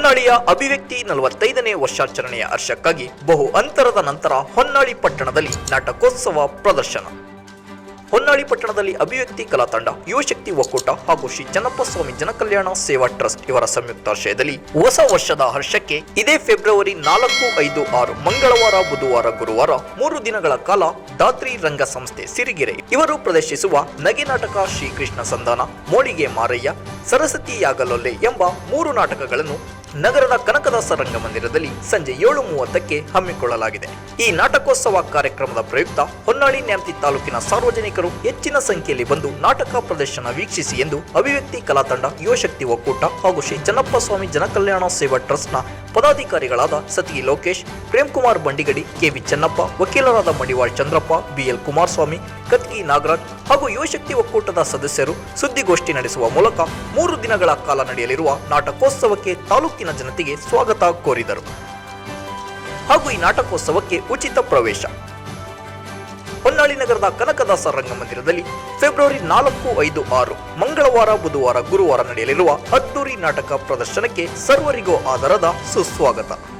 ಹೊನ್ನಾಳಿಯ ಅಭಿವ್ಯಕ್ತಿ ನಲವತ್ತೈದನೇ ವರ್ಷಾಚರಣೆಯ ಹರ್ಷಕ್ಕಾಗಿ ಬಹು ಅಂತರದ ನಂತರ ಹೊನ್ನಾಳಿ ಪಟ್ಟಣದಲ್ಲಿ ನಾಟಕೋತ್ಸವ ಪ್ರದರ್ಶನ. ಹೊನ್ನಾಳಿ ಪಟ್ಟಣದಲ್ಲಿ ಅಭಿವ್ಯಕ್ತಿ ಕಲಾ ತಂಡ ಯುವಶಕ್ತಿ ಒಕ್ಕೂಟ ಹಾಗೂ ಶ್ರೀ ಚನ್ನಪ್ಪ ಸ್ವಾಮಿ ಜನಕಲ್ಯಾಣ ಸೇವಾ ಟ್ರಸ್ಟ್ ಇವರ ಸಂಯುಕ್ತಾಶ್ರಯದಲ್ಲಿ ಹೊಸ ವರ್ಷದ ಹರ್ಷಕ್ಕೆ ಇದೇ ಫೆಬ್ರವರಿ ನಾಲ್ಕು, ಐದು, ಆರು ಮಂಗಳವಾರ, ಬುಧವಾರ, ಗುರುವಾರ ಮೂರು ದಿನಗಳ ಕಾಲ ದಾತ್ರಿ ರಂಗ ಸಂಸ್ಥೆ ಸಿರಿಗೆರೆ ಇವರು ಪ್ರದರ್ಶಿಸುವ ನಗೆ ನಾಟಕ ಶ್ರೀಕೃಷ್ಣ ಸಂಧಾನ, ಮೋಳಿಗೆ ಮಾರಯ್ಯ, ಸರಸ್ವತಿಯಾಗಲೊಲ್ಲೆ ಎಂಬ ಮೂರು ನಾಟಕಗಳನ್ನು ನಗರದ ಕನಕದಾಸ ರಂಗಮಂದಿರದಲ್ಲಿ ಸಂಜೆ ಏಳು ಮೂವತ್ತಕ್ಕೆ ಹಮ್ಮಿಕೊಳ್ಳಲಾಗಿದೆ. ಈ ನಾಟಕೋತ್ಸವ ಕಾರ್ಯಕ್ರಮದ ಪ್ರಯುಕ್ತ ಹೊನ್ನಾಳಿ ನ್ಯಾಮತಿ ತಾಲೂಕಿನ ಸಾರ್ವಜನಿಕರು ಹೆಚ್ಚಿನ ಸಂಖ್ಯೆಯಲ್ಲಿ ಬಂದು ನಾಟಕ ಪ್ರದರ್ಶನ ವೀಕ್ಷಿಸಿ ಎಂದು ಅಭಿವ್ಯಕ್ತಿ ಕಲಾ ತಂಡ ಯುವಶಕ್ತಿ ಒಕ್ಕೂಟ ಹಾಗೂ ಶ್ರೀ ಚನ್ನಪ್ಪ ಸ್ವಾಮಿ ಜನಕಲ್ಯಾಣ ಸೇವಾ ಟ್ರಸ್ಟ್ನ ಪದಾಧಿಕಾರಿಗಳಾದ ಸತಿಗಿ ಲೋಕೇಶ್ ಪ್ರೇಮ್ ಕುಮಾರ್ ಬಂಡಿಗಡಿ ಕೆವಿ ಚೆನ್ನಪ್ಪ, ವಕೀಲರಾದ ಮಡಿವಾಳ್ ಚಂದ್ರಪ್ಪ ಬಿಎಲ್ ಕುಮಾರಸ್ವಾಮಿ, ಕತ್ಕಿ ನಾಗರಾಜ್ ಹಾಗೂ ಯುವಶಕ್ತಿ ಒಕ್ಕೂಟದ ಸದಸ್ಯರು ಸುದ್ದಿಗೋಷ್ಠಿ ನಡೆಸುವ ಮೂಲಕ ಮೂರು ದಿನಗಳ ಕಾಲ ನಡೆಯಲಿರುವ ನಾಟಕೋತ್ಸವಕ್ಕೆ ತಾಲೂಕಿನ ಜನತೆಗೆ ಸ್ವಾಗತ ಕೋರಿದರು. ಹಾಗೂ ಈ ನಾಟಕೋತ್ಸವಕ್ಕೆ ಉಚಿತ ಪ್ರವೇಶ. ಹೊನ್ನಾಳಿ ನಗರದ ಕನಕದಾಸ ರಂಗಮಂದಿರದಲ್ಲಿ ಫೆಬ್ರವರಿ ನಾಲ್ಕು, ಐದು, ಆರು, ಮಂಗಳವಾರ, ಬುಧವಾರ, ಗುರುವಾರ ನಡೆಯಲಿರುವ ಅದ್ದೂರಿ ನಾಟಕ ಪ್ರದರ್ಶನಕ್ಕೆ ಸರ್ವರಿಗೂ ಆಧಾರದ ಸುಸ್ವಾಗತ.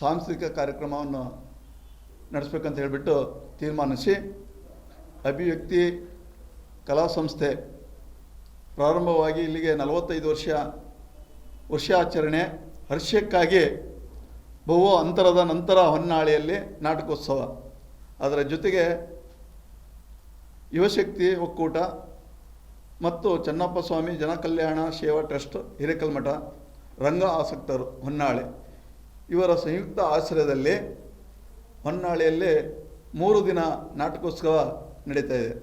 ಸಾಂಸ್ಕೃತಿಕ ಕಾರ್ಯಕ್ರಮವನ್ನು ನಡೆಸಬೇಕಂತ ಹೇಳಿಬಿಟ್ಟು ತೀರ್ಮಾನಿಸಿ ಅಭಿವ್ಯಕ್ತಿ ಕಲಾ ಸಂಸ್ಥೆ ಪ್ರಾರಂಭವಾಗಿ ಇಲ್ಲಿಗೆ ನಲವತ್ತೈದು ವರ್ಷ ವರ್ಷಾಚರಣೆ ಹರ್ಷಕ್ಕಾಗಿ ಬಹು ಅಂತರದ ನಂತರ ಹೊನ್ನಾಳಿಯಲ್ಲಿ ನಾಟಕೋತ್ಸವ. ಅದರ ಜೊತೆಗೆ ಯುವಶಕ್ತಿ ಒಕ್ಕೂಟ ಮತ್ತು ಚನ್ನಪ್ಪ ಸ್ವಾಮಿ ಜನಕಲ್ಯಾಣ ಸೇವಾ ಟ್ರಸ್ಟ್ ಹಿರೇಕಲ್ಮಠ ರಂಗ ಆಸಕ್ತರು ಹೊನ್ನಾಳಿ. ಇವರ ಸಂಯುಕ್ತ ಆಶ್ರಯದಲ್ಲಿ ಹೊನ್ನಾಳಿಯಲ್ಲಿ ಮೂರು ದಿನ ನಾಟಕೋತ್ಸವ ನಡೀತಾ ಇದೆ.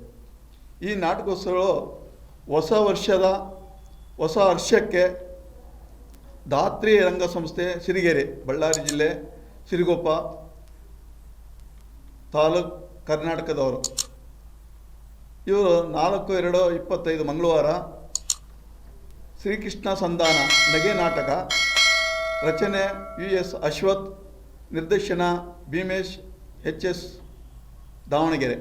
ಈ ನಾಟಕೋತ್ಸವಗಳು ಹೊಸ ವರ್ಷದ ಹೊಸ ವರ್ಷಕ್ಕೆ ಧಾತ್ರಿ ರಂಗ ಸಂಸ್ಥೆ ಸಿರಿಗೆರೆ, ಬಳ್ಳಾರಿ ಜಿಲ್ಲೆ ಸಿರಿಗೊಪ್ಪ ತಾಲೂಕು ಕರ್ನಾಟಕದವರು. ಇವರು ನಾಲ್ಕು, ಎರಡು, ಇಪ್ಪತ್ತೈದು ಮಂಗಳವಾರ ಶ್ರೀಕೃಷ್ಣ ಸಂಧಾನ ನಗೆ ನಾಟಕ ರಚನೆ ಯು ಎಸ್ ಅಶ್ವಥ್, ನಿರ್ದೇಶನ ಭೀಮೇಶ್, ಎಚ್ ಎಸ್ ದಾವಣಗೆರೆ.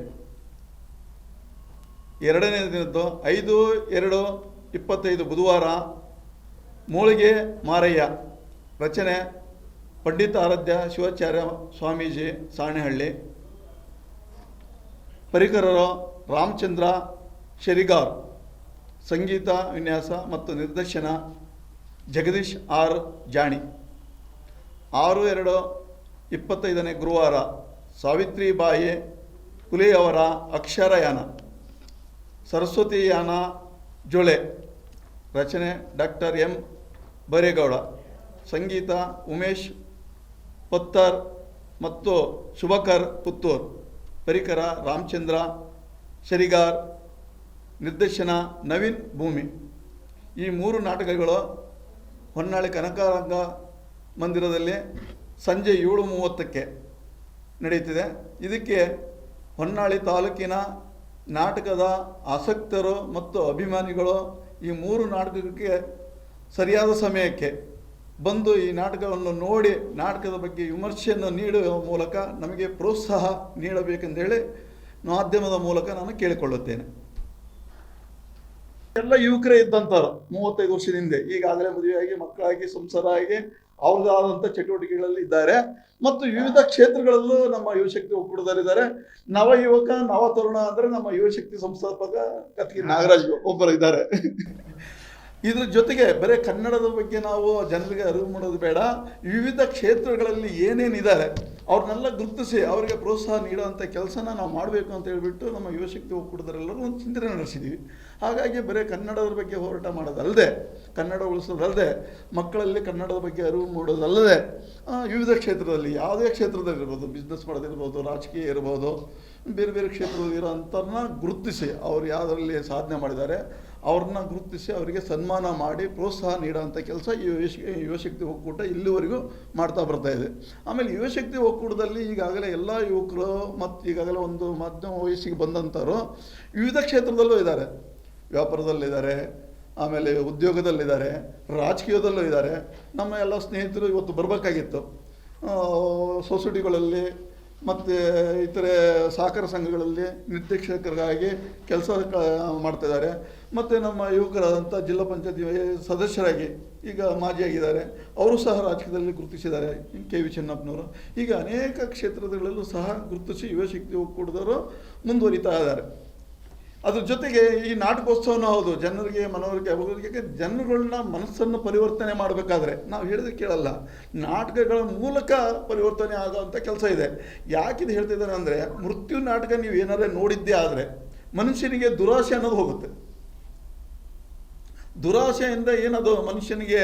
ಎರಡನೇ ದಿನದ್ದು ಐದು, ಎರಡು, ಇಪ್ಪತ್ತೈದು ಬುಧವಾರ ಮೂಳಿಗೆ ಮಾರಯ್ಯ. ರಚನೆ ಪಂಡಿತ ಆರಾಧ್ಯ ಶಿವಾಚಾರ್ಯ ಸ್ವಾಮೀಜಿ ಸಾಣೆಹಳ್ಳಿ. ಪರಿಕರರು ರಾಮಚಂದ್ರ ಶರಿಗಾರ್. ಸಂಗೀತ ವಿನ್ಯಾಸ ಮತ್ತು ನಿರ್ದೇಶನ ಜಗದೀಶ್ ಆರ್ ಜಾಣಿ. ಆರು ಎರಡು ಇಪ್ಪತ್ತೈದನೇ ಗುರುವಾರ ಸಾವಿತ್ರಿಬಾಯಿ ಕುಲಿಯವರ ಅಕ್ಷರಯಾನ, ಸರಸ್ವತಿಯಾನ ಜೊಳೆ, ರಚನೆ ಡಾಕ್ಟರ್ ಎಂ. ಬರೇಗೌಡ, ಸಂಗೀತ ಉಮೇಶ್ ಪತ್ತರ್ ಮತ್ತು ಶುಭಕರ್ ಪುತ್ತೂರ್, ಪರಿಕರ ರಾಮಚಂದ್ರ, ಶರಿಗಾರ್, ನಿರ್ದೇಶನ ನವೀನ್ ಭೂಮಿ. ಈ ಮೂರು ನಾಟಕಗಳು ಹೊನ್ನಾಳಿ ಕನಕರಂಗ ಮಂದಿರದಲ್ಲಿ ಸಂಜೆ ಏಳು ಮೂವತ್ತಕ್ಕೆ ನಡೆಯುತ್ತಿದೆ. ಇದಕ್ಕೆ ಹೊನ್ನಾಳಿ ತಾಲೂಕಿನ ನಾಟಕದ ಆಸಕ್ತರು ಮತ್ತು ಅಭಿಮಾನಿಗಳು ಈ ಮೂರು ನಾಟಕಕ್ಕೆ ಸರಿಯಾದ ಸಮಯಕ್ಕೆ ಬಂದು ಈ ನಾಟಕವನ್ನು ನೋಡಿ ನಾಟಕದ ಬಗ್ಗೆ ವಿಮರ್ಶೆಯನ್ನು ನೀಡುವ ಮೂಲಕ ನಮಗೆ ಪ್ರೋತ್ಸಾಹ ನೀಡಬೇಕೆಂದೇಳಿ ಮಾಧ್ಯಮದ ಮೂಲಕ ನಾನು ಕೇಳಿಕೊಳ್ಳುತ್ತೇನೆ. ಎಲ್ಲ ಯುವಕರೇ ಇದ್ದಂಥವ್ರು ಮೂವತ್ತೈದು ವರ್ಷದ ಹಿಂದೆ. ಈಗಾಗಲೇ ಮದುವೆಯಾಗಿ, ಮಕ್ಕಳಾಗಿ ಸಂಸಾರ ಆಗಿ ಅವ್ರದ್ದಾದಂಥ ಚಟುವಟಿಕೆಗಳಲ್ಲಿ ಇದ್ದಾರೆ. ಮತ್ತು ವಿವಿಧ ಕ್ಷೇತ್ರಗಳಲ್ಲೂ ನಮ್ಮ ಯುವಶಕ್ತಿ ಒಕ್ಕೂಟದಲ್ಲಿದ್ದಾರೆ ನವ ಯುವಕ ನವ ತರುಣ ಅಂದರೆ ನಮ್ಮ ಯುವಶಕ್ತಿ ಸಂಸ್ಥಾಪಕ ಕತ್ಗಿ ನಾಗರಾಜ್ ಒಬ್ಬರು ಇದ್ದಾರೆ ಇದ್ರ ಜೊತೆಗೆ ಬರೀ ಕನ್ನಡದ ಬಗ್ಗೆ ನಾವು ಜನರಿಗೆ ಅರಿವು ಮಾಡೋದು ಬೇಡ. ವಿವಿಧ ಕ್ಷೇತ್ರಗಳಲ್ಲಿ ಏನೇನಿದ್ದಾರೆ ಅವ್ರನ್ನೆಲ್ಲ ಗುರುತಿಸಿ ಅವರಿಗೆ ಪ್ರೋತ್ಸಾಹ ನೀಡುವಂಥ ಕೆಲಸನ ನಾವು ಮಾಡಬೇಕು ಅಂತ ಹೇಳಿಬಿಟ್ಟು ನಮ್ಮ ಯುವಶಕ್ತಿ ಒಕ್ಕೂಟದರೆಲ್ಲರೂ ಒಂದು ಚಿಂತನೆ ನಡೆಸಿದ್ದೀವಿ ಹಾಗಾಗಿ ಬರೀ ಕನ್ನಡದ ಬಗ್ಗೆ ಹೋರಾಟ ಮಾಡೋದಲ್ಲದೆ, ಕನ್ನಡ ಉಳಿಸೋದಲ್ಲದೆ, ಮಕ್ಕಳಲ್ಲಿ ಕನ್ನಡದ ಬಗ್ಗೆ ಅರಿವು ಮೂಡೋದಲ್ಲದೆ ವಿವಿಧ ಕ್ಷೇತ್ರದಲ್ಲಿ ಯಾವುದೇ ಕ್ಷೇತ್ರದಲ್ಲಿರ್ಬೋದು ಬಿಸ್ನೆಸ್ ಮಾಡೋದಿರ್ಬೋದು, ರಾಜಕೀಯ ಇರ್ಬೋದು, ಬೇರೆ ಬೇರೆ ಕ್ಷೇತ್ರದಲ್ಲಿ ಇರೋಂಥವ್ರನ್ನ ಗುರುತಿಸಿ ಅವ್ರು ಯಾವುದರಲ್ಲಿ ಸಾಧನೆ ಮಾಡಿದ್ದಾರೆ ಅವ್ರನ್ನ ಗುರುತಿಸಿ ಅವರಿಗೆ ಸನ್ಮಾನ ಮಾಡಿ ಪ್ರೋತ್ಸಾಹ ನೀಡೋವಂಥ ಕೆಲಸ ಈ ಯುವಶ ಯುವಶಕ್ತಿ ಒಕ್ಕೂಟ ಇಲ್ಲಿವರೆಗೂ ಮಾಡ್ತಾ ಬರ್ತಾ ಇದೆ. ಆಮೇಲೆ ಯುವಶಕ್ತಿ ಒಕ್ಕೂಟದಲ್ಲಿ ಈಗಾಗಲೇ ಎಲ್ಲ ಯುವಕರು ಮತ್ತು ಈಗಾಗಲೇ ಒಂದು ಮಧ್ಯಮ ವಯಸ್ಸಿಗೆ ಬಂದಂಥವ್ರು ವಿವಿಧ ಕ್ಷೇತ್ರದಲ್ಲೂ ಇದ್ದಾರೆ. ವ್ಯಾಪಾರದಲ್ಲಿದ್ದಾರೆ, ಆಮೇಲೆ ಉದ್ಯೋಗದಲ್ಲಿದ್ದಾರೆ, ರಾಜಕೀಯದಲ್ಲೂ ಇದ್ದಾರೆ. ನಮ್ಮ ಎಲ್ಲ ಸ್ನೇಹಿತರು ಇವತ್ತು ಬರಬೇಕಾಗಿತ್ತು. ಸೊಸೈಟಿಗಳಲ್ಲಿ ಮತ್ತು ಇತರೆ ಸಹಕಾರ ಸಂಘಗಳಲ್ಲಿ ನಿರ್ದೇಶಕರಾಗಿ ಕೆಲಸ ಮಾಡ್ತಿದ್ದಾರೆ. ಮತ್ತು ನಮ್ಮ ಯುವಕರಾದಂಥ ಜಿಲ್ಲಾ ಪಂಚಾಯತಿ ಸದಸ್ಯರಾಗಿ ಈಗ ಮಾಜಿ ಆಗಿದ್ದಾರೆ. ಅವರು ಸಹ ರಾಜಕೀಯದಲ್ಲಿ ಗುರುತಿಸಿದ್ದಾರೆ ಕೆ. ವಿ ಚೆನ್ನಪ್ಪನವರು ಈಗ ಅನೇಕ ಕ್ಷೇತ್ರಗಳಲ್ಲೂ ಸಹ ಗುರುತಿಸಿ ಯುವಶಕ್ತಿ ಒಕ್ಕೂಟದವರು ಮುಂದುವರಿತಾ ಇದ್ದಾರೆ. ಅದ್ರ ಜೊತೆಗೆ ಈ ನಾಟಕೋತ್ಸವನೂ ಹೌದು. ಜನರಿಗೆ, ಮನವರಿಕೆ ಯಾಕೆ? ಜನಗಳನ್ನ ಮನಸ್ಸನ್ನು ಪರಿವರ್ತನೆ ಮಾಡಬೇಕಾದ್ರೆ, ನಾವು ಹೇಳಿದ್ರೆ ಕೇಳಲ್ಲ. ನಾಟಕಗಳ ಮೂಲಕ ಪರಿವರ್ತನೆ ಆಗೋವಂಥ ಕೆಲಸ ಇದೆ. ಯಾಕಿದು ಹೇಳ್ತಿದ್ದಾರೆ ಅಂದರೆ, ಮೃತ್ಯು ನಾಟಕ ನೀವು ಏನಾರೇ ನೋಡಿದ್ದೇ ಆದರೆ ಮನುಷ್ಯನಿಗೆ ದುರಾಸೆ ಅನ್ನೋದು ಹೋಗುತ್ತೆ. ದುರಾಸೆಯಿಂದ ಏನದು ಮನುಷ್ಯನಿಗೆ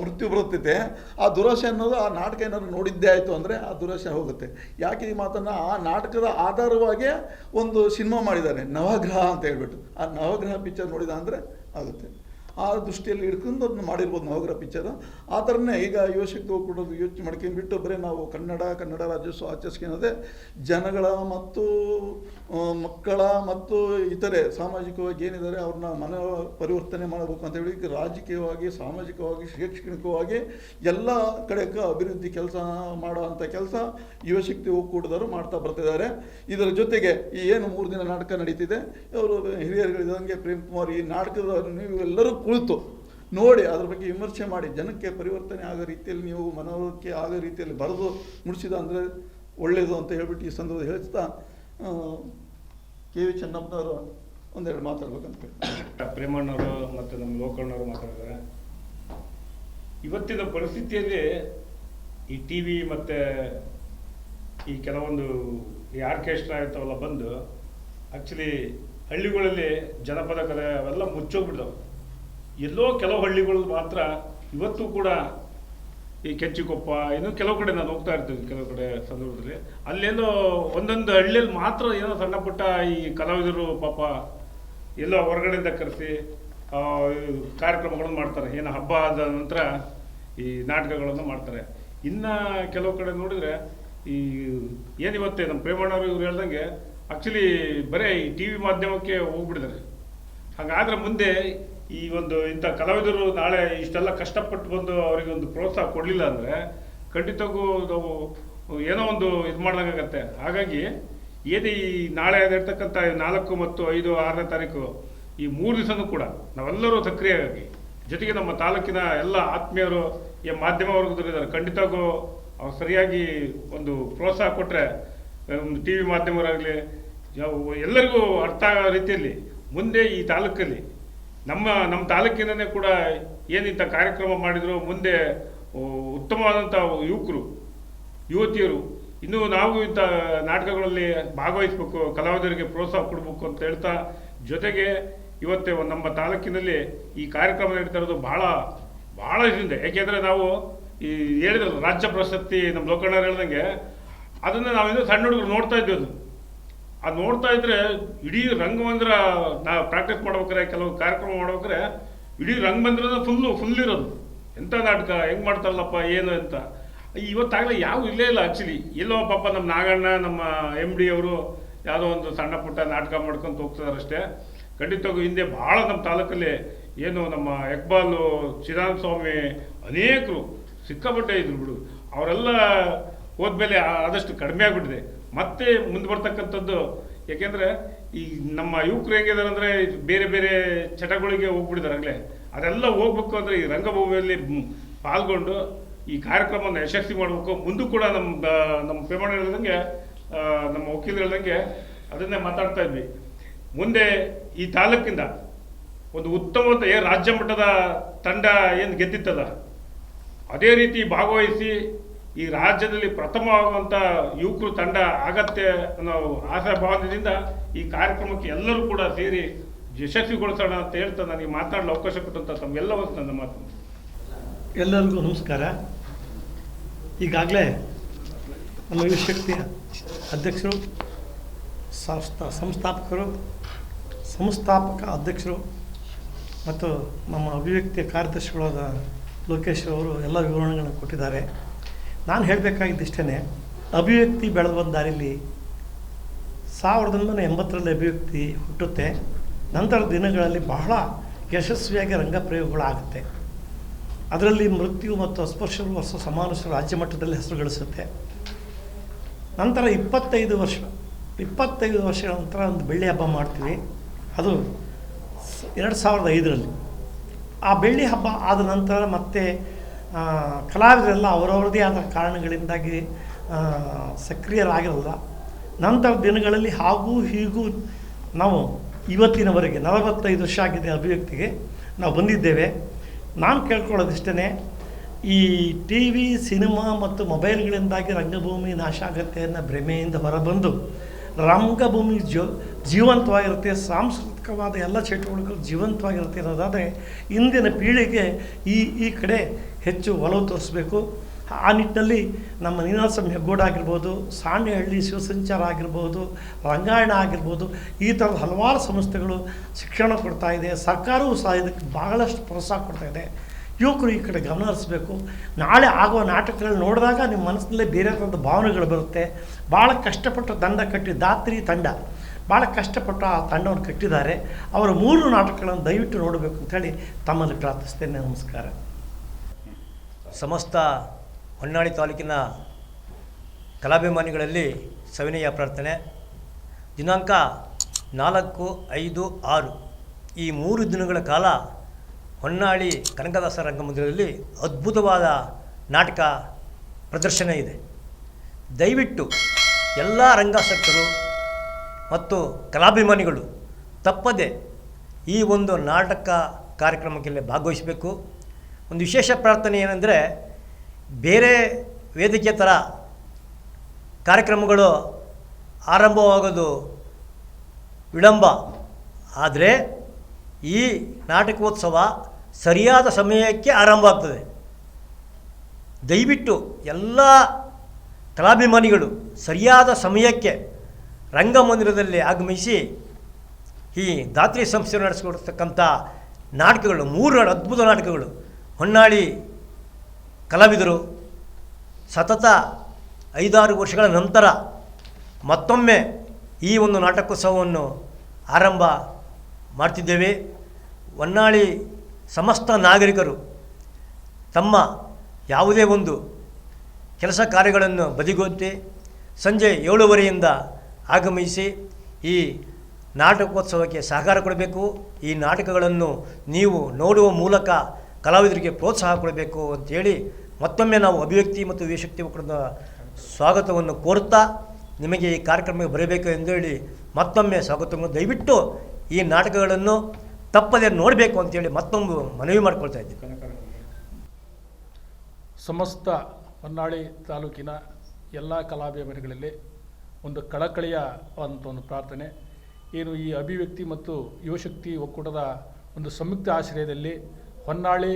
ಮೃತ್ಯು ಬರುತ್ತಿದೆ. ಆ ದುರಾಶೆ ಅನ್ನೋದು ಆ ನಾಟಕ ಏನಾದ್ರು ನೋಡಿದ್ದೇ ಆಯಿತು ಅಂದರೆ ಆ ದುರಾಶೆ ಹೋಗುತ್ತೆ. ಯಾಕೆ ಈ ಮಾತನ್ನು? ಆ ನಾಟಕದ ಆಧಾರವಾಗಿ ಒಂದು ಸಿನಿಮಾ ಮಾಡಿದ್ದಾರೆ ನವಗ್ರಹ ಅಂತ ಹೇಳ್ಬಿಟ್ಟು. ಆ ನವಗ್ರಹ ಪಿಕ್ಚರ್ ನೋಡಿದ ಅಂದರೆ ಆಗುತ್ತೆ. ಆ ದೃಷ್ಟಿಯಲ್ಲಿ ಇಟ್ಕೊಂಡು ಅದನ್ನ ಮಾಡಿರ್ಬೋದು ನವಗ್ರಹ ಪಿಕ್ಚರ್. ಆ ಥರನೇ ಈಗ ಯುವಶಕ್ತಿ ಒಕ್ಕೂಟದ ಯೋಚನೆ ಮಾಡ್ಕೊಂಡ್ಬಿಟ್ಟು ಬರೀ ನಾವು ಕನ್ನಡ ಕನ್ನಡ ರಾಜ್ಯೋತ್ಸವ ಆಚರಿಸ್ಕೊಳ್ಳೋದೇ ಜನಗಳ ಮತ್ತು ಮಕ್ಕಳ ಮತ್ತು ಇತರೆ ಸಾಮಾಜಿಕವಾಗಿ ಏನಿದ್ದಾರೆ ಅವ್ರನ್ನ ಮನ ಪರಿವರ್ತನೆ ಮಾಡಬೇಕು ಅಂತ ಹೇಳಿ ರಾಜಕೀಯವಾಗಿ, ಸಾಮಾಜಿಕವಾಗಿ, ಶೈಕ್ಷಣಿಕವಾಗಿ ಎಲ್ಲ ಕಡೆಗೆ ಅಭಿವೃದ್ಧಿ ಕೆಲಸ ಮಾಡುವಂಥ ಕೆಲಸ ಯುವಶಕ್ತಿ ಒಕ್ಕೂಟದವರು ಮಾಡ್ತಾ ಬರ್ತಿದ್ದಾರೆ. ಇದರ ಜೊತೆಗೆ ಈ ಏನು ಮೂರು ದಿನ ನಾಟಕ ನಡೀತಿದೆ, ಅವರು ಹಿರಿಯರುಗಳಿದಂಗೆ ಪ್ರೇಮ್ ಕುಮಾರ್ ಈ ನಾಟಕದ ನೀವು ಎಲ್ಲರೂ ಕುಳಿತು ನೋಡಿ ಅದ್ರ ಬಗ್ಗೆ ವಿಮರ್ಶೆ ಮಾಡಿ ಜನಕ್ಕೆ ಪರಿವರ್ತನೆ ಆಗೋ ರೀತಿಯಲ್ಲಿ ನೀವು ಮನೋರಕ್ಕೆ ಆಗೋ ರೀತಿಯಲ್ಲಿ ಬರೆದು ಮುಡಿಸಿದ ಅಂದರೆ ಒಳ್ಳೆಯದು ಅಂತ ಹೇಳ್ಬಿಟ್ಟು ಈ ಸಂದರ್ಭದಲ್ಲಿ ಹೇಳ್ತಾ ಕೆ ವಿ ಚೆನ್ನಪ್ಪನವರು ಒಂದೆರಡು ಮಾತಾಡ್ಬೇಕಂತ ಪ್ರೇಮಣ್ಣವರು ಮತ್ತು ನಮ್ಮ ಲೋಕಣ್ಣವರು ಮಾತಾಡಿದ್ದಾರೆ. ಇವತ್ತಿನ ಪರಿಸ್ಥಿತಿಯಲ್ಲಿ ಈ ಟಿ ವಿ ಮತ್ತು ಈ ಕೆಲವೊಂದು ಈ ಆರ್ಕೆಸ್ಟ್ರಾ ಇರ್ತಾವಲ್ಲ ಬಂದು ಆ್ಯಕ್ಚುಲಿ ಹಳ್ಳಿಗಳಲ್ಲಿ ಜನಪದ ಕಲೆ ಅವೆಲ್ಲ ಮುಚ್ಚೋಗ್ಬಿಡ್ತಾವೆ ಎಲ್ಲೋ ಕೆಲವು ಹಳ್ಳಿಗಳು ಮಾತ್ರ ಇವತ್ತು ಕೂಡ ಈ ಕೆಚ್ಚಿಕೊಪ್ಪ ಇನ್ನೂ ಕೆಲವು ಕಡೆ ನಾನು ಹೋಗ್ತಾ ಇರ್ತೀನಿ, ಕೆಲವು ಕಡೆ ಸಂದರ್ಭದಲ್ಲಿ. ಅಲ್ಲೇನೋ ಒಂದೊಂದು ಹಳ್ಳಿಯಲ್ಲಿ ಮಾತ್ರ ಏನೋ ಸಣ್ಣ ಪುಟ್ಟ ಈ ಕಲಾವಿದರು ಪಾಪ ಎಲ್ಲೋ ಹೊರಗಡೆಯಿಂದ ಕರೆಸಿ ಕಾರ್ಯಕ್ರಮಗಳನ್ನು ಮಾಡ್ತಾರೆ. ಏನು ಹಬ್ಬ ಆದ ನಂತರ ಈ ನಾಟಕಗಳನ್ನು ಮಾಡ್ತಾರೆ. ಇನ್ನು ಕೆಲವು ಕಡೆ ನೋಡಿದರೆ ಈ ಏನಿವತ್ತೆ ನಮ್ಮ ಪ್ರೇಮಣ್ಣವರು ಇವ್ರು ಹೇಳ್ದಂಗೆ ಆ್ಯಕ್ಚುಲಿ ಬರೀ ಈ ಟಿ ವಿ ಮಾಧ್ಯಮಕ್ಕೆ ಹೋಗ್ಬಿಟ್ಟಿದ್ದಾರೆ. ಹಾಗಾದ್ರೆ ಮುಂದೆ ಈ ಒಂದು ಇಂಥ ಕಲಾವಿದರು ನಾಳೆ ಇಷ್ಟೆಲ್ಲ ಕಷ್ಟಪಟ್ಟು ಬಂದು ಅವರಿಗೆ ಒಂದು ಪ್ರೋತ್ಸಾಹ ಕೊಡಲಿಲ್ಲ ಅಂದರೆ ಖಂಡಿತಕ್ಕೂ ನಾವು ಏನೋ ಒಂದು ಇದು ಮಾಡ್ದಂಗಾಗತ್ತೆ. ಹಾಗಾಗಿ ಏನು ಈ ನಾಳೆ ಇರ್ತಕ್ಕಂಥ ನಾಲ್ಕು ಮತ್ತು ಐದು ಆರನೇ ತಾರೀಕು ಈ ಮೂರು ದಿವಸನೂ ಕೂಡ ನಾವೆಲ್ಲರೂ ಸಕ್ರಿಯವಾಗಿ ಜೊತೆಗೆ ನಮ್ಮ ತಾಲೂಕಿನ ಎಲ್ಲ ಆತ್ಮೀಯರು ಈ ಮಾಧ್ಯಮ ವರ್ಗದಲ್ಲಿದ್ದಾರೆ ಖಂಡಿತವಾಗೂ ಅವ್ರು ಸರಿಯಾಗಿ ಒಂದು ಪ್ರೋತ್ಸಾಹ ಕೊಟ್ಟರೆ ಟಿ ವಿ ಮಾಧ್ಯಮರಾಗಲಿ ಎಲ್ಲರಿಗೂ ಅರ್ಥ ಆಗೋ ರೀತಿಯಲ್ಲಿ ಮುಂದೆ ಈ ತಾಲೂಕಲ್ಲಿ ನಮ್ಮ ನಮ್ಮ ತಾಲೂಕಿನೇ ಕೂಡ ಏನಿಂಥ ಕಾರ್ಯಕ್ರಮ ಮಾಡಿದ್ರು, ಮುಂದೆ ಉತ್ತಮವಾದಂಥ ಯುವಕರು, ಯುವತಿಯರು, ಇನ್ನು ನಾವು ಇಂಥ ನಾಟಕಗಳಲ್ಲಿ ಭಾಗವಹಿಸಬೇಕು, ಕಲಾವಿದರಿಗೆ ಪ್ರೋತ್ಸಾಹ ಕೊಡಬೇಕು ಅಂತ ಹೇಳ್ತಾ, ಜೊತೆಗೆ ಇವತ್ತೇ ನಮ್ಮ ತಾಲೂಕಿನಲ್ಲಿ ಈ ಕಾರ್ಯಕ್ರಮ ನಡೀತಾ ಇರೋದು ಭಾಳ ಭಾಳ ಇದರಿಂದ. ಯಾಕೆಂದರೆ ನಾವು ಈ ಹೇಳಿದ್ರಲ್ಲ, ರಾಜ್ಯ ಪ್ರಶಸ್ತಿ, ನಮ್ಮ ಲೋಕಣ್ಣ ಹೇಳ್ದಂಗೆ, ಅದನ್ನು ನಾವಿನ್ನೂ ಸಣ್ಣ ಹುಡುಗರು ನೋಡ್ತಾ ಇದ್ದೇವೆ ಅದು. ಅದು ನೋಡ್ತಾ ಇದ್ರೆ ಇಡೀ ರಂಗಮಂದಿರ ನಾವು ಪ್ರಾಕ್ಟೀಸ್ ಮಾಡ್ಬೇಕಾರೆ ಕೆಲವು ಕಾರ್ಯಕ್ರಮ ಮಾಡ್ಬೇಕಾರೆ ಇಡೀ ರಂಗಮಂದಿರದ ಫುಲ್ಲು ಫುಲ್ ಇರೋದು. ಎಂಥ ನಾಟಕ, ಹೆಂಗೆ ಮಾಡ್ತಾರಲ್ಲಪ್ಪ, ಏನು ಅಂತ. ಇವತ್ತಾಗಲೇ ಯಾವ ಇಲ್ಲೇ ಇಲ್ಲ ಆ್ಯಕ್ಚುಲಿ ಇಲ್ಲೋ ಪಾಪ ನಮ್ಮ ನಾಗಣ್ಣ, ನಮ್ಮ ಎಂ ಡಿ ಅವರು ಯಾವುದೋ ಒಂದು ಸಣ್ಣ ಪುಟ್ಟ ನಾಟಕ ಮಾಡ್ಕೊಂತ ಹೋಗ್ತಿದಾರಷ್ಟೇ ಖಂಡಿತವಾಗೂ ಹಿಂದೆ ಭಾಳ ನಮ್ಮ ತಾಲೂಕಲ್ಲಿ ಏನು ನಮ್ಮ ಎಕ್ಬಾಲು ಚಿದಾನಂದ ಸ್ವಾಮಿ ಅನೇಕರು ಸಿಕ್ಕಾಪಟ್ಟೆ ಇದ್ರು ಬಿಡು. ಅವರೆಲ್ಲ ಹೋದ್ಮೇಲೆ ಆದಷ್ಟು ಕಡಿಮೆ ಆಗಿಬಿಟ್ಟಿದೆ. ಮತ್ತೆ ಮುಂದೆ ಬರ್ತಕ್ಕಂಥದ್ದು. ಯಾಕೆಂದರೆ ಈ ನಮ್ಮ ಯುವಕರು ಹೆಂಗಿದ್ದಾರೆ ಅಂದರೆ ಬೇರೆ ಬೇರೆ ಚಟಗಳಿಗೆ ಹೋಗ್ಬಿಟ್ಟಿದ್ದಾರೆ ಆಗಲೇ. ಅದೆಲ್ಲ ಹೋಗ್ಬೇಕು ಅಂದರೆ ಈ ರಂಗಭೂಮಿಯಲ್ಲಿ ಪಾಲ್ಗೊಂಡು ಈ ಕಾರ್ಯಕ್ರಮವನ್ನು ಯಶಸ್ವಿ ಮಾಡಬೇಕು. ಮುಂದೂ ಕೂಡ ನಮ್ಮ ನಮ್ಮ ಪೇಮಣ್ಣ ಹೇಳ್ದಂಗೆ ನಮ್ಮ ವಕೀಲರು ಹೇಳ್ದಂಗೆ ಅದನ್ನೇ ಮಾತಾಡ್ತಾ ಇದ್ವಿ. ಮುಂದೆ ಈ ತಾಲೂಕಿಂದ ಒಂದು ಉತ್ತಮವಾದ ರಾಜ್ಯ ಮಟ್ಟದ ತಂಡ ಏನು ಗೆದ್ದಿತ್ತದ? ಅದೇ ರೀತಿ ಭಾಗವಹಿಸಿ ಈ ರಾಜ್ಯದಲ್ಲಿ ಪ್ರಥಮವಾಗುವಂಥ ಯುವಕರು ತಂಡ ಆಗತ್ತೆ ಅನ್ನೋ ಆಶಾಭಾವನೆಯಿಂದ ಈ ಕಾರ್ಯಕ್ರಮಕ್ಕೆ ಎಲ್ಲರೂ ಕೂಡ ಸೇರಿ ಯಶಸ್ವಿಗೊಳಿಸೋಣ ಅಂತ ಹೇಳ್ತಾ ನನಗೆ ಮಾತಾಡಲು ಅವಕಾಶ ಕೊಟ್ಟಂತ ಒಂದು ನನ್ನ ಮಾತು. ಎಲ್ಲರಿಗೂ ನಮಸ್ಕಾರ. ಈಗಾಗಲೇ ನಮ್ಮ ಯುವಶಕ್ತಿಯ ಅಧ್ಯಕ್ಷರು, ಸಂಸ್ಥಾ ಸಂಸ್ಥಾಪಕರು, ಸಂಸ್ಥಾಪಕ ಅಧ್ಯಕ್ಷರು ಮತ್ತು ನಮ್ಮ ಅಭಿವ್ಯಕ್ತಿಯ ಕಾರ್ಯದರ್ಶಿಗಳಾದ ಲೋಕೇಶ್ ಅವರು ಎಲ್ಲ ವಿವರಣೆಗಳನ್ನು ಕೊಟ್ಟಿದ್ದಾರೆ. ನಾನು ಹೇಳಬೇಕಾಗಿದ್ದಿಷ್ಟೇ ಅಭಿವ್ಯಕ್ತಿ ಬೆಳೆದ ಬಂದ ದಾರಿಲಿ ಸಾವಿರದ ಒಂಬೈನೂರ ಎಂಬತ್ತರಲ್ಲಿ ಅಭಿವ್ಯಕ್ತಿ ಹುಟ್ಟುತ್ತೆ, ನಂತರ ದಿನಗಳಲ್ಲಿ ಬಹಳ ಯಶಸ್ವಿಯಾಗಿ ರಂಗಪ್ರಯೋಗಗಳಾಗುತ್ತೆ ಅದರಲ್ಲಿ ಮೃತ್ಯು ಮತ್ತು ಅಸ್ಪೃಶ್ಯರು ವರ್ಷ ಸಮಾವೇಶ ರಾಜ್ಯ ಮಟ್ಟದಲ್ಲಿ ಹೆಸರು ಗಳಿಸುತ್ತೆ. ನಂತರ ಇಪ್ಪತ್ತೈದು ವರ್ಷ, ಇಪ್ಪತ್ತೈದು ವರ್ಷಗಳ ನಂತರ ಒಂದು ಬೆಳ್ಳಿ ಹಬ್ಬ ಮಾಡ್ತೀವಿ. ಅದು ಎರಡು ಸಾವಿರದ ಐದರಲ್ಲಿ. ಆ ಬೆಳ್ಳಿ ಹಬ್ಬ ಆದ ನಂತರ ಮತ್ತೆ ಕಲಾವಿದರೆಲ್ಲ ಅವರವರದೇ ಆದ ಕಾರಣಗಳಿಂದಾಗಿ ಸಕ್ರಿಯರಾಗಿರಲ್ಲ. ನಂತರ ದಿನಗಳಲ್ಲಿ ಹಾಗೂ ಹೀಗೂ ನಾವು ಇವತ್ತಿನವರೆಗೆ ನಲವತ್ತೈದು ವರ್ಷ ಆಗಿದೆ ಅಭಿವ್ಯಕ್ತಿಗೆ, ನಾವು ಬಂದಿದ್ದೇವೆ. ನಾನು ಕೇಳ್ಕೊಳ್ಳೋದಿಷ್ಟೇ ಈ ಟಿ ವಿ ಸಿನಿಮಾ ಮತ್ತು ಮೊಬೈಲ್ಗಳಿಂದಾಗಿ ರಂಗಭೂಮಿ ನಾಶ ಆಗುತ್ತೆ ಅನ್ನೋ ಭ್ರಮೆಯಿಂದ ಹೊರಬಂದು, ರಂಗಭೂಮಿ ಜೋ, ಜೀವಂತವಾಗಿರುತ್ತೆ, ಸಾಂಸ್ಕೃತಿಕವಾದ ಎಲ್ಲ ಚಟುವಟಿಕೆಗಳು ಜೀವಂತವಾಗಿರುತ್ತೆ ಅನ್ನೋದಾದರೆ, ಇಂದಿನ ಪೀಳಿಗೆ ಈ ಈ ಕಡೆ ಹೆಚ್ಚು ಒಲವು ತೋರಿಸ್ಬೇಕು. ಆ ನಿಟ್ಟಿನಲ್ಲಿ ನಮ್ಮ ನೀನಾಸಂ ಹೆಗ್ಗೋಡು ಆಗಿರ್ಬೋದು, ಸಾಣೆಹಳ್ಳಿ ಶಿವಸಂಚಾರ ಆಗಿರ್ಬೋದು, ರಂಗಾಯಣ ಆಗಿರ್ಬೋದು, ಈ ಥರದ ಹಲವಾರು ಸಂಸ್ಥೆಗಳು ಶಿಕ್ಷಣ ಕೊಡ್ತಾ ಇದೆ. ಸರ್ಕಾರವೂ ಸಹ ಇದಕ್ಕೆ ಭಾಳಷ್ಟು ಪ್ರೋತ್ಸಾಹ ಕೊಡ್ತಾ ಇದೆ. ಯುವಕರು ಈ ಕಡೆ ಗಮನ ಹರಿಸ್ಬೇಕು. ನಾಳೆ ಆಗುವ ನಾಟಕಗಳು ನೋಡಿದಾಗ ನಿಮ್ಮ ಮನಸ್ಸಿನಲ್ಲೇ ಬೇರೆ ಥರದ ಭಾವನೆಗಳು ಬರುತ್ತೆ. ಭಾಳ ಕಷ್ಟಪಟ್ಟು ತಂಡ ಕಟ್ಟಿ, ದಾತ್ರಿ ತಂಡ. ಭಾಳ ಕಷ್ಟಪಟ್ಟು ಆ ತಂಡವನ್ನು ಕಟ್ಟಿದ್ದಾರೆ. ಅವರ ಮೂರು ನಾಟಕಗಳನ್ನು ದಯವಿಟ್ಟು ನೋಡಬೇಕು ಅಂತೇಳಿ ತಮ್ಮಲ್ಲಿ ಪ್ರಾರ್ಥಿಸ್ತೇನೆ. ನಮಸ್ಕಾರ. ಸಮಸ್ತ ಹೊನ್ನಾಳಿ ತಾಲೂಕಿನ ಕಲಾಭಿಮಾನಿಗಳಲ್ಲಿ ಸವಿನಯ ಪ್ರಾರ್ಥನೆ. ದಿನಾಂಕ ನಾಲ್ಕು ಐದು ಆರು. ಈ ಮೂರು ದಿನಗಳ ಕಾಲ ಹೊನ್ನಾಳಿ ಕನಕದಾಸ ರಂಗಮಂದಿರದಲ್ಲಿ ಅದ್ಭುತವಾದ ನಾಟಕ ಪ್ರದರ್ಶನ ಇದೆ. ದಯವಿಟ್ಟು ಎಲ್ಲ ರಂಗಾಸಕ್ತರು ಮತ್ತು ಕಲಾಭಿಮಾನಿಗಳು ತಪ್ಪದೆ ಈ ಒಂದು ನಾಟಕ ಕಾರ್ಯಕ್ರಮಕ್ಕೆ ಭಾಗವಹಿಸಬೇಕು. ಒಂದು ವಿಶೇಷ ಪ್ರಾರ್ಥನೆ ಏನಂದರೆ ಬೇರೆ ವೇದಿಕೆ ಥರ ಕಾರ್ಯಕ್ರಮಗಳು ಆರಂಭವಾಗೋದು ವಿಳಂಬ. ಆದರೆ ಈ ನಾಟಕೋತ್ಸವ ಸರಿಯಾದ ಸಮಯಕ್ಕೆ ಆರಂಭ ಆಗ್ತದೆ. ದಯವಿಟ್ಟು ಎಲ್ಲ ಕಲಾಭಿಮಾನಿಗಳು ಸರಿಯಾದ ಸಮಯಕ್ಕೆ ರಂಗಮಂದಿರದಲ್ಲಿ ಆಗಮಿಸಿ ಈ ದಾತ್ರಿ ಸಂಸ್ಥೆ ನಡೆಸಿಕೊಡ್ತಕ್ಕಂಥ ನಾಟಕಗಳು, ಮೂರು ಅದ್ಭುತ ನಾಟಕಗಳು ಹೊನ್ನಾಳಿ ಕಲಾವಿದರು ಸತತ ಐದಾರು ವರ್ಷಗಳ ನಂತರ ಮತ್ತೊಮ್ಮೆ ಈ ಒಂದು ನಾಟಕೋತ್ಸವವನ್ನು ಆರಂಭ ಮಾಡ್ತಿದ್ದೇವೆ. ಹೊನ್ನಾಳಿ ಸಮಸ್ತ ನಾಗರಿಕರು ತಮ್ಮ ಯಾವುದೇ ಒಂದು ಕೆಲಸ ಕಾರ್ಯಗಳನ್ನು ಬದಿಗೊತ್ತಿ ಸಂಜೆ ಏಳುವರೆಯಿಂದ ಆಗಮಿಸಿ ಈ ನಾಟಕೋತ್ಸವಕ್ಕೆ ಸಹಕಾರ ಕೊಡಬೇಕು. ಈ ನಾಟಕಗಳನ್ನು ನೀವು ನೋಡುವ ಮೂಲಕ ಕಲಾವಿದರಿಗೆ ಪ್ರೋತ್ಸಾಹ ಕೊಡಬೇಕು ಅಂತೇಳಿ ಮತ್ತೊಮ್ಮೆ ನಾವು ಅಭಿವ್ಯಕ್ತಿ ಮತ್ತು ವಿಶಕ್ತಿ ಒಕ್ಕೂಟದ ಸ್ವಾಗತವನ್ನು ಕೋರುತ್ತಾ ನಿಮಗೆ ಈ ಕಾರ್ಯಕ್ರಮಕ್ಕೆ ಬರಬೇಕು ಹೇಳಿ ಮತ್ತೊಮ್ಮೆ ಸ್ವಾಗತವನ್ನು ದಯವಿಟ್ಟು ಈ ನಾಟಕಗಳನ್ನು ತಪ್ಪದೆ ನೋಡಬೇಕು ಅಂತೇಳಿ ಮತ್ತೊಂದು ಮನವಿ ಮಾಡಿಕೊಳ್ತಾ ಇದ್ದೀನಿ. ಸಮಸ್ತ ಹೊನ್ನಾಳಿ ತಾಲೂಕಿನ ಎಲ್ಲ ಕಲಾಭಿಮಾನಿಗಳಲ್ಲಿ ಒಂದು ಕಳಕಳಿಯ ಅಂತ ಒಂದು ಪ್ರಾರ್ಥನೆ, ಏನು ಈ ಅಭಿವ್ಯಕ್ತಿ ಮತ್ತು ಯುವಶಕ್ತಿ ಒಕ್ಕೂಟದ ಒಂದು ಸಂಯುಕ್ತ ಆಶ್ರಯದಲ್ಲಿ ಹೊನ್ನಾಳಿ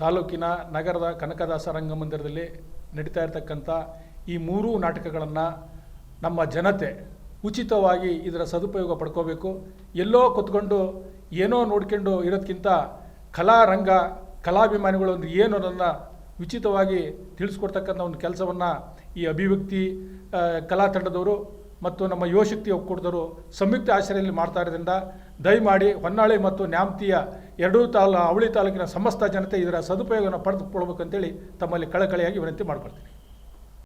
ತಾಲೂಕಿನ ನಗರದ ಕನಕದಾಸ ರಂಗಮಂದಿರದಲ್ಲಿ ನಡೀತಾ ಇರತಕ್ಕಂಥ ಈ ಮೂರೂ ನಾಟಕಗಳನ್ನು ನಮ್ಮ ಜನತೆ ಉಚಿತವಾಗಿ ಇದರ ಸದುಪಯೋಗ ಪಡ್ಕೋಬೇಕು. ಎಲ್ಲೋ ಕೂತ್ಕೊಂಡು ಏನೋ ನೋಡ್ಕೊಂಡು ಇರೋದಕ್ಕಿಂತ ಕಲಾರಂಗ ಕಲಾಭಿಮಾನಿಗಳು ಅಂದ್ರೆ ಏನು ಅನ್ನೋದನ್ನು ಉಚಿತವಾಗಿ ತಿಳಿಸ್ಕೊಡ್ತಕ್ಕಂಥ ಒಂದು ಕೆಲಸವನ್ನು ಈ ಅಭಿವ್ಯಕ್ತಿ ಕಲಾ ತಂಡದವರು ಮತ್ತು ನಮ್ಮ ಯುವಶಕ್ತಿ ಒಕ್ಕೂಟದವರು ಸಂಯುಕ್ತ ಆಶ್ರಯದಲ್ಲಿ ಮಾಡ್ತಾ ಇರೋದ್ರಿಂದ ದಯಮಾಡಿ ಹೊನ್ನಾಳಿ ಮತ್ತು ನ್ಯಾಮತಿಯ ಎರಡೂ ತಾಲೂ ಅವಳಿ ತಾಲೂಕಿನ ಸಮಸ್ತ ಜನತೆ ಇದರ ಸದುಪಯೋಗವನ್ನು ಪಡೆದುಕೊಳ್ಬೇಕಂತೇಳಿ ತಮ್ಮಲ್ಲಿ ಕಳಕಳಿಯಾಗಿ ವಿನಂತಿ ಮಾಡ್ಕೊಳ್ತೀನಿ.